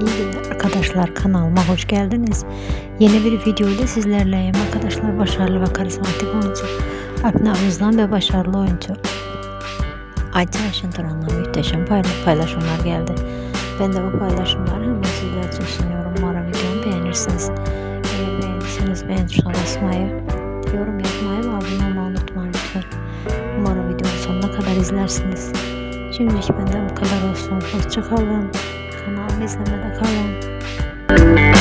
İyi günler arkadaşlar kanalıma hoş geldiniz. Yeni bir video ile sizlerleyim arkadaşlar. Başarılı ve karizmatik oyuncu Alp Navruz'dan ve başarılı oyuncu Ayça Yaşıntıran'la muhteşem payla- paylaşımlar geldi. Ben de bu paylaşımları hemen sizler için sunuyorum. Umarım videomu beğenirsiniz. Eğer beğendiyseniz beğen tuşuna basmayı, yorum yapmayı ve abone olmayı unutmayın lütfen. Umarım videonun sonuna kadar izlersiniz. Şimdilik benden bu kadar olsun. Hoşçakalın. Kanalımı izlemede kalın.